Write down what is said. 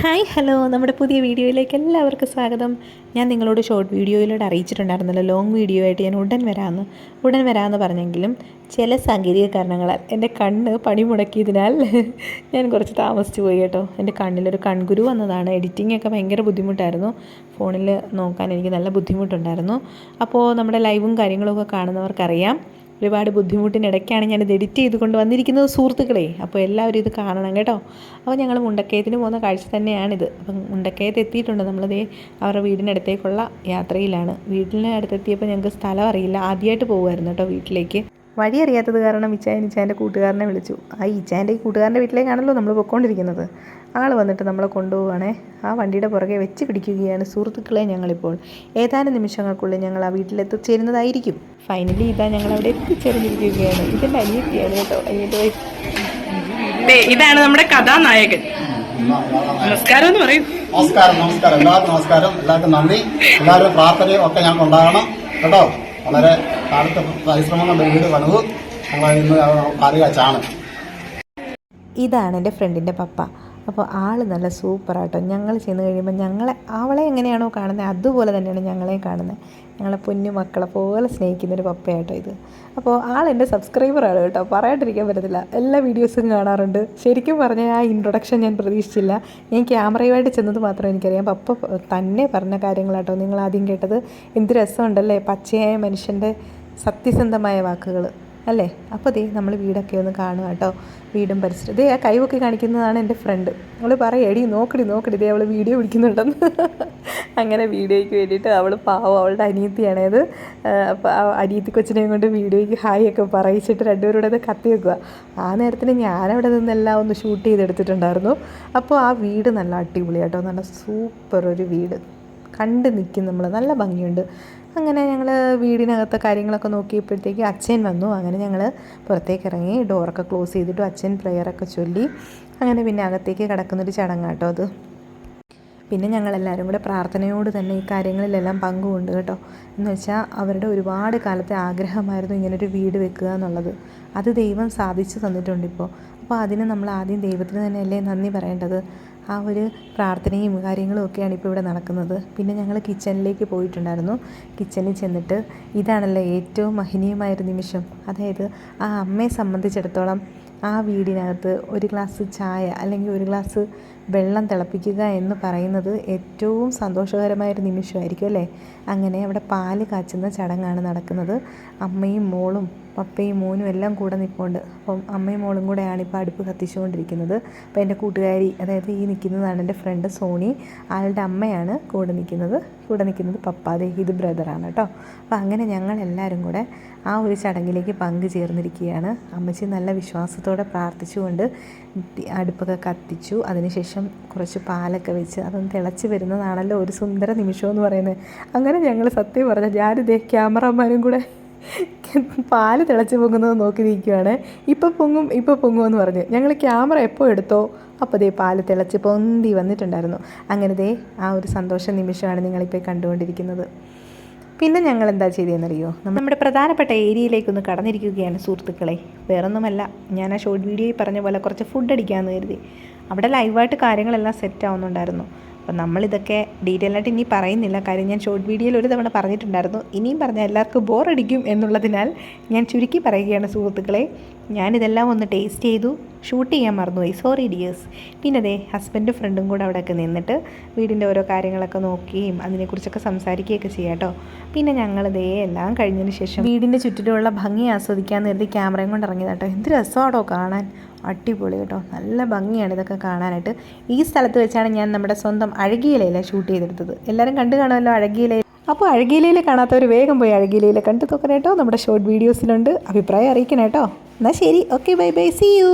Hi hello. നമ്മുടെ പുതിയ വീഡിയോയിലേക്ക് എല്ലാവർക്കും സ്വാഗതം. ഞാൻ നിങ്ങളോട് ഷോർട്ട് വീഡിയോയിലൂടെ അറിയിച്ചിട്ടുണ്ടായിരുന്നല്ലോ. ലോങ് വീഡിയോ ആയിട്ട് ഞാൻ ഉടൻ വരാമെന്ന് ഉടൻ വരാമെന്ന് പറഞ്ഞെങ്കിലും ചില സാങ്കേതിക കാരണങ്ങളാൽ എന്റെ കണ്ണ് പണി മുടക്കിയതിനാൽ ഞാൻ കുറച്ച് താമസിച്ചു പോയി കേട്ടോ. എന്റെ കണ്ണിലൊരു കൺകുരു വന്നതാണ്. എഡിറ്റിംഗ് ഒക്കെ ഭയങ്കര ബുദ്ധിമുട്ടായിരുന്നു. ഫോണിൽ നോക്കാൻ എനിക്ക് നല്ല ബുദ്ധിമുട്ടുണ്ടായിരുന്നു. അപ്പോൾ നമ്മുടെ ലൈവും കാര്യങ്ങളൊക്കെ കാണുന്നവർക്കറിയാം. ഒരുപാട് ബുദ്ധിമുട്ടിനിടയ്ക്കാണ് ഞാനിത് എഡിറ്റ് ചെയ്ത് കൊണ്ട് വന്നിരിക്കുന്നത് സുഹൃത്തുക്കളെ. അപ്പോൾ എല്ലാവരും ഇത് കാണണം കേട്ടോ. അപ്പോൾ ഞങ്ങൾ മുണ്ടക്കയത്തിന് പോകുന്ന കാഴ്ച തന്നെയാണിത്. അപ്പം മുണ്ടക്കയത്ത് എത്തിയിട്ടുണ്ട്. നമ്മളതേ അവരുടെ വീടിനടുത്തേക്കുള്ള യാത്രയിലാണ്. വീടിന് അടുത്തെത്തിയപ്പോൾ ഞങ്ങൾക്ക് സ്ഥലം അറിയില്ല. ആദ്യമായിട്ട് പോകുമായിരുന്നു കേട്ടോ വീട്ടിലേക്ക്. വഴി അറിയാത്തത് കാരണം ഇച്ചായൻ ഇച്ചായന്റെ കൂട്ടുകാരനെ വിളിച്ചു. ആ ഇച്ചായന്റെ ഈ കൂട്ടുകാരന്റെ വീട്ടിലേക്കാണല്ലോ നമ്മൾ പൊയ്ക്കൊണ്ടിരിക്കുന്നത്. ആൾ വന്നിട്ട് നമ്മളെ കൊണ്ടുപോവുകയാണേ ആ വണ്ടിയുടെ പുറകെ വെച്ച് പിടിക്കുകയാണ് സുഹൃത്തുക്കളെ ഞങ്ങളിപ്പോൾ. ഏതാനും നിമിഷങ്ങൾക്കുള്ളിൽ ഞങ്ങൾ ആ വീട്ടിലെത്തിച്ചേരുന്നതായിരിക്കും. ഫൈനലി ഇതാ ഞങ്ങൾ അവിടെ എത്തിച്ചേർന്നിരിക്കുകയാണ്. ഇതിന്റെ അനിയത്തിയാണ് കേട്ടോ. അനിയത്തി ഇതാണ് നമ്മുടെ കഥാനായകൻ. നമസ്കാരം എന്ന് പറയും. നമസ്കാരം നമസ്കാരം. എല്ലാവർക്കും നമസ്കാരം. എല്ലാവർക്കും നന്ദി. എല്ലാവരും പ്രാർത്ഥനയും ഒക്കെ ഞങ്ങൾക്ക് ഉണ്ടാകണം കേട്ടോ? വളരെ കാലത്തെ പരിശ്രമം കൊണ്ട് വീട് പണിത്. ഞങ്ങൾ ഇന്ന് കറി വെച്ചാണ്. ഇതാണ് എന്റെ ഫ്രണ്ടിന്റെ പപ്പ. അപ്പോൾ ആൾ നല്ല സൂപ്പറാട്ടോ. ഞങ്ങൾ ചെന്ന് കഴിയുമ്പോൾ ഞങ്ങളെ അവളെ എങ്ങനെയാണോ കാണുന്നത് അതുപോലെ തന്നെയാണ് ഞങ്ങളെയും കാണുന്നത് ഞങ്ങളെ പൊന്നു മക്കളെ പോലെ സ്നേഹിക്കുന്നൊരു പപ്പയാട്ടോ ഇത്. അപ്പോൾ ആൾ എന്റെ സബ്സ്ക്രൈബറാണ് കേട്ടോ. പറയാണ്ടിരിക്കാൻ പറ്റത്തില്ല. എല്ലാ വീഡിയോസും കാണാറുണ്ട്. ശരിക്കും പറഞ്ഞാൽ ആ ഇൻട്രൊഡക്ഷൻ ഞാൻ പ്രതീക്ഷിച്ചില്ല. ഞാൻ ക്യാമറയുമായിട്ട് ചെന്നത് മാത്രമേ എനിക്കറിയാം. പപ്പ തന്നെ പറഞ്ഞ കാര്യങ്ങളാട്ടോ നിങ്ങൾ ആദ്യം കേട്ടത്. എന്ത് രസമുണ്ടല്ലേ? പച്ചയായ മനുഷ്യന്റെ സത്യസന്ധമായ വാക്കുകൾ അല്ലേ? അപ്പോൾ ദേ നമ്മൾ വീടൊക്കെ ഒന്ന് കാണുക കേട്ടോ. വീടും പരിസരം ദേ ആ കൈവൊക്കെ കാണിക്കുന്നതാണ് എന്റെ ഫ്രണ്ട്. അവൾ പറയും എടി നോക്കടി നോക്കടി. ദേ അവൾ വീഡിയോ പിടിക്കുന്നുണ്ടെന്ന്. അങ്ങനെ വീഡിയോയ്ക്ക് വേണ്ടിയിട്ട് അവൾ പാവം അവളുടെ അനിയത്തിയാണേത് അപ്പോൾ ആ അനിയത്തി കൊച്ചിനെയും കൊണ്ട് വീഡിയോയ്ക്ക് ഹായ് ഒക്കെ പറയിച്ചിട്ട് രണ്ടുപേരുടെ അത് കത്തി വെക്കുക. ആ നേരത്തിന് ഞാനവിടെ നിന്നെല്ലാം ഒന്ന് ഷൂട്ട് ചെയ്തെടുത്തിട്ടുണ്ടായിരുന്നു. അപ്പോൾ ആ വീട് നല്ല അടിപൊളിയാട്ടോ. നല്ല സൂപ്പർ ഒരു വീട്. കണ്ട് നിൽക്കും നമ്മൾ. നല്ല ഭംഗിയുണ്ട്. അങ്ങനെ ഞങ്ങൾ വീടിനകത്തെ കാര്യങ്ങളൊക്കെ നോക്കിയപ്പോഴത്തേക്ക് അച്ഛൻ വന്നു. അങ്ങനെ ഞങ്ങൾ പുറത്തേക്ക് ഇറങ്ങി ഡോറൊക്കെ ക്ലോസ് ചെയ്തിട്ട് അച്ഛൻ പ്രെയറൊക്കെ ചൊല്ലി. അങ്ങനെ പിന്നെ അകത്തേക്ക് കിടക്കുന്നൊരു ചടങ്ങാട്ടോ അത്. പിന്നെ ഞങ്ങളെല്ലാവരും കൂടെ പ്രാർത്ഥനയോട് തന്നെ ഈ കാര്യങ്ങളിലെല്ലാം പങ്കുകൊണ്ട് കേട്ടോ. എന്ന് വെച്ചാൽ അവരുടെ ഒരുപാട് കാലത്തെ ആഗ്രഹമായിരുന്നു ഇങ്ങനൊരു വീട് വെക്കുക എന്നുള്ളത്. അത് ദൈവം സാധിച്ചു തന്നിട്ടുണ്ട് ഇപ്പോൾ അപ്പോൾ അതിന് നമ്മൾ ആദ്യം ദൈവത്തിന് തന്നെയല്ലേ നന്ദി പറയേണ്ടത്? ആ ഒരു പ്രാർത്ഥനയും കാര്യങ്ങളും ഒക്കെയാണ് ഇപ്പോൾ ഇവിടെ നടക്കുന്നത്. പിന്നെ ഞങ്ങൾ കിച്ചണിലേക്ക് പോയിട്ടുണ്ടായിരുന്നു. കിച്ചണിൽ ചെന്നിട്ട് ഇതാണല്ലോ ഏറ്റവും മഹനീയമായൊരു നിമിഷം. അതായത് ആ അമ്മയെ സംബന്ധിച്ചിടത്തോളം ആ വീടിനകത്ത് ഒരു ഗ്ലാസ് ചായ അല്ലെങ്കിൽ ഒരു ഗ്ലാസ് വെള്ളം തിളപ്പിക്കുക എന്ന് പറയുന്നത് ഏറ്റവും സന്തോഷകരമായൊരു നിമിഷമായിരിക്കും അല്ലേ? അങ്ങനെ അവിടെ പാൽ കാച്ചുന്ന ചടങ്ങാണ് നടക്കുന്നത്. അമ്മയും മോളും പപ്പയും മോനും എല്ലാം കൂടെ നിൽപ്പുണ്ട് അപ്പം അമ്മയും മോളും കൂടെയാണ് ഇപ്പോൾ അടുപ്പ് കത്തിച്ചുകൊണ്ടിരിക്കുന്നത്. അപ്പോൾ എന്റെ കൂട്ടുകാരി അതായത് ഈ നിൽക്കുന്നതാണ് എന്റെ ഫ്രണ്ട് സോണി. ആളുടെ അമ്മയാണ് കൂടെ നിൽക്കുന്നത്. കൂടെ നിൽക്കുന്നത് പപ്പ. അതെ ഇത് ബ്രദറാണ് കേട്ടോ. അപ്പോൾ അങ്ങനെ ഞങ്ങൾ എല്ലാവരും കൂടെ ആ ഒരു ചടങ്ങിലേക്ക് പങ്കുചേർന്നിരിക്കുകയാണ്. അമ്മച്ചി നല്ല വിശ്വാസത്തോടെ പ്രാർത്ഥിച്ചുകൊണ്ട് അടുപ്പൊക്കെ കത്തിച്ചു. അതിനുശേഷം കുറച്ച് പാലൊക്കെ വെച്ച് അതൊന്ന് തിളച്ച് വരുന്നതാണല്ലോ ഒരു സുന്ദര നിമിഷം എന്ന് പറയുന്നത്. അങ്ങനെ ഞങ്ങൾ സത്യം പറഞ്ഞാൽ ഞാനിതേ ക്യാമറമാനും കൂടെ പാൽ തിളച്ച് പൊങ്ങുന്നത് നോക്കി നിൽക്കുകയാണ് ഇപ്പോൾ പൊങ്ങും ഇപ്പോൾ പൊങ്ങും എന്ന് പറഞ്ഞ്. ഞങ്ങൾ ക്യാമറ എപ്പോൾ എടുത്തോ അപ്പോൾ ദേ പാൽ തിളച്ച് പൊന്തി വന്നിട്ടുണ്ടായിരുന്നു. അങ്ങനെ ദേ ആ ഒരു സന്തോഷ നിമിഷമാണ് നിങ്ങളിപ്പോൾ കണ്ടുകൊണ്ടിരിക്കുന്നത്. പിന്നെ ഞങ്ങൾ എന്താ ചെയ്തതെന്നറിയോ നമ്മുടെ പ്രധാനപ്പെട്ട ഏരിയയിലേക്കൊന്ന് കടന്നിരിക്കുകയാണ് സുഹൃത്തുക്കളെ. വേറൊന്നുമല്ല ഞാൻ ആ ഷോർട്ട് വീഡിയോയിൽ പറഞ്ഞ പോലെ കുറച്ച് ഫുഡ് അടിക്കാമെന്ന് കരുതി. അവിടെ ലൈവായിട്ട് കാര്യങ്ങളെല്ലാം സെറ്റ് ആവുന്നുണ്ടായിരുന്നു. അപ്പം നമ്മളിതൊക്കെ ഡീറ്റെയിൽ ആയിട്ട് ഇനി പറയുന്നില്ല. കാര്യം ഞാൻ ഷോർട്ട് വീഡിയോയിൽ ഒരു തവണ പറഞ്ഞിട്ടുണ്ടായിരുന്നു. ഇനിയും പറഞ്ഞാൽ എല്ലാവർക്കും ബോറടിക്കും എന്നുള്ളതിനാൽ ഞാൻ ചുരുക്കി പറയുകയാണ് സുഹൃത്തുക്കളെ. ഞാനിതെല്ലാം ഒന്ന് ടേസ്റ്റ് ചെയ്തു ഷൂട്ട് ചെയ്യാൻ മറന്നുപോയി. സോറി ഡിയേഴ്സ് പിന്നെ അതെ ഹസ്ബൻഡും ഫ്രണ്ടും കൂടെ അവിടെയൊക്കെ നിന്നിട്ട് വീടിന്റെ ഓരോ കാര്യങ്ങളൊക്കെ നോക്കുകയും അതിനെക്കുറിച്ചൊക്കെ സംസാരിക്കുകയൊക്കെ ചെയ്യാം കേട്ടോ. പിന്നെ ഞങ്ങൾ ദേ എല്ലാം കഴിഞ്ഞതിന് ശേഷം വീടിന്റെ ചുറ്റിലുള്ള ഭംഗി ആസ്വദിക്കാൻ കരുതി ക്യാമറയും കൊണ്ട് ഇറങ്ങിയതാട്ടോ എന്ത് രസമാണോ കാണാൻ. അടിപൊളി കേട്ടോ. നല്ല ഭംഗിയാണ് ഇതൊക്കെ കാണാനായിട്ട്. ഈ സ്ഥലത്ത് വെച്ചാണ് ഞാൻ നമ്മുടെ സ്വന്തം അഴകിയിലയിലെ ഷൂട്ട് ചെയ്തെടുത്തത്. എല്ലാവരും കണ്ടു കാണുമല്ലോ അഴകിയിലയിൽ അപ്പോൾ അഴകിയിലയിൽ കാണാത്തവർ വേഗം പോയി അഴകിയിലയിൽ കണ്ടു നോക്കണം നമ്മുടെ ഷോർട്ട് വീഡിയോസിലുണ്ട് അഭിപ്രായം അറിയിക്കണം കേട്ടോ. എന്നാൽ ശരി. Okay bye bye see you